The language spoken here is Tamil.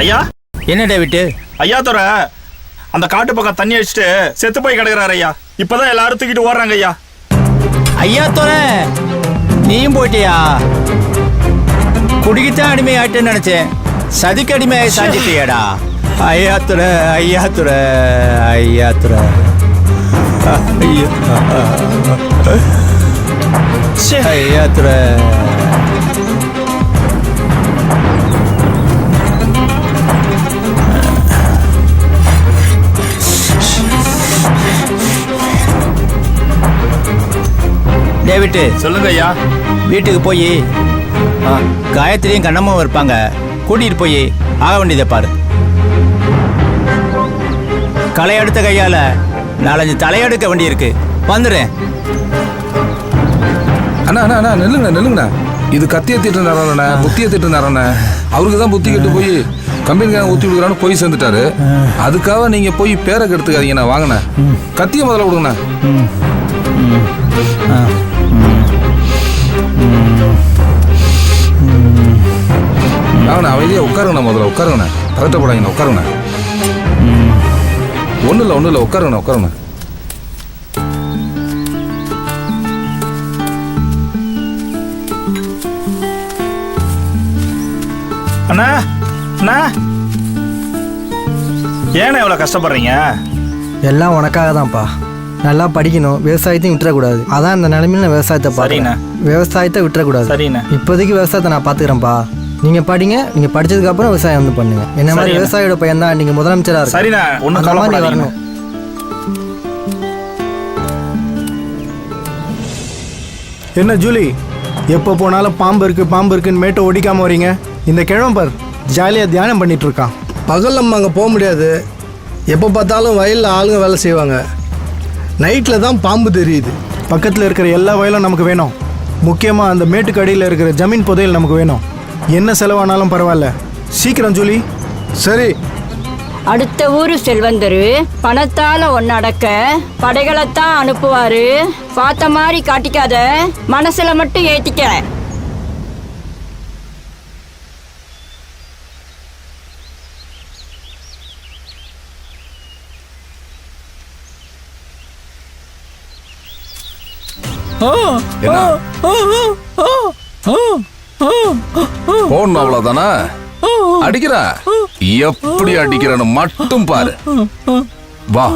ஐயா? என்ன டேவிட்டு ஐயா துறை அந்த காட்டு பக்கம் தண்ணி அடிச்சுட்டு செத்து போய் கிடக்குறாரு ஐயா. இப்பதான் எல்லாரும் தூக்கிட்டு ஓடுறாங்க ஐயா. ஐயா தோற நீயும் போயிட்டியா? குடிக்குத்தான் அடிமை ஆயிட்டேன்னு நினைச்சேன். சதிக்கு அடிமையாய் சாஞ்சிட்டியாடா. ஐயா துற ஐயா துற ஐயா துற. ஐயா துற. டேவிட்டு சொல்லுங்க ஐயா. வீட்டுக்கு போய் காயத்ரியும் கண்ணம்மாவும் இருப்பாங்க. கூட்டிட்டு போய் ஆக வேண்டியதை பாரு. களை எடுத்த கையால நாலஞ்சு தலையெடுக்க வேண்டியிருக்கு. வந்துடுறேன் அண்ணா அண்ணா அண்ணா நில்லுங்கண்ணா நில்லுங்கண்ணா. இது கத்தியை திட்டு நேரம்ண்ணே புத்தியை திட்டு நேரம்ண்ணே அவருக்கு தான் புத்தி கெட்டு போய் கம்பெனிக்காரன் ஊற்றி விடுக்கிறான்னு போய் சேர்ந்துட்டாரு. அதுக்காக நீங்க போய் பேரை கெடுத்துக்காதீங்கண்ணா வாங்கண்ணே. கத்தியை முதல்ல கொடுங்கண்ணா வாங்கண்ணா உட்காருங்கண்ணா முதல்ல உட்காருங்கண்ணா. பதட்டப்படாங்கண்ணா உட்காருங்கண்ணா. ஒன்றும் இல்லை ஒன்றும் இல்லை உட்காருங்கண்ணா உட்காருங்கண்ணா. அண்ணா அண்ணா. ஏண்ணா இவ்வளவு கஷ்டப்படுறீங்க? எல்லாம் உனக்காக தான்ப்பா. நல்லா படிக்கணும் விவசாயத்தையும் விட்டுறக்கூடாது. அதான் இந்த நிலைமையில நான் விவசாயத்தை. பார்க்குறேன். விவசாயத்தை விட்டுறக்கூடாது. சரிண்ணே. இப்போதைக்கு விவசாயத்தை நான் பார்த்துக்கிறேன்ப்பா. நீங்கள் படிங்க நீங்கள் படிச்சதுக்கு அப்புறம் விவசாயம் வந்து பண்ணுங்க. என்ன மாதிரி. விவசாயியோட பையன் தான் நீங்கள் முதலமைச்சராக இருக்கு சரிண்ணா ஒன்றும் கவலைப்படாதீங்க. வரணும். என்ன ஜூலி எப்போ போனாலும் பாம்பு இருக்கு பாம்பு இருக்குன்னு மேட்டை ஒடிக்காம வரீங்க? இந்த கிழம்பர் ஜாலியாக தியானம் பண்ணிட்டு இருக்கான் பகல் நம்ம அங்கே போக முடியாது. எப்போ பார்த்தாலும் வயலில் ஆளுங்க வேலை செய்வாங்க. நைட்டில் தான் பாம்பு தெரியுது. பக்கத்தில் இருக்கிற எல்லா வயலும் நமக்கு வேணும். முக்கியமாக அந்த மேட்டுக்கு அடியில் இருக்கிற ஜமீன் புதையல் நமக்கு வேணும். என்ன செலவானாலும் பரவாயில்ல. சீக்கிரம் ஜூலி. சரி. அடுத்த ஊரு செல்வந்தரு பணத்தால ஒன்னடக்க படைகளைத்தான் அனுப்புவாரு. பார்த்த மாதிரி காட்டிக்காத மனசுல மட்டும் ஏத்திக்க. என்ன போன் அவ்வளவுதானா? அடிக்கிறா? எப்படி அடிக்கிறன்னு மட்டும் பாரு. வா.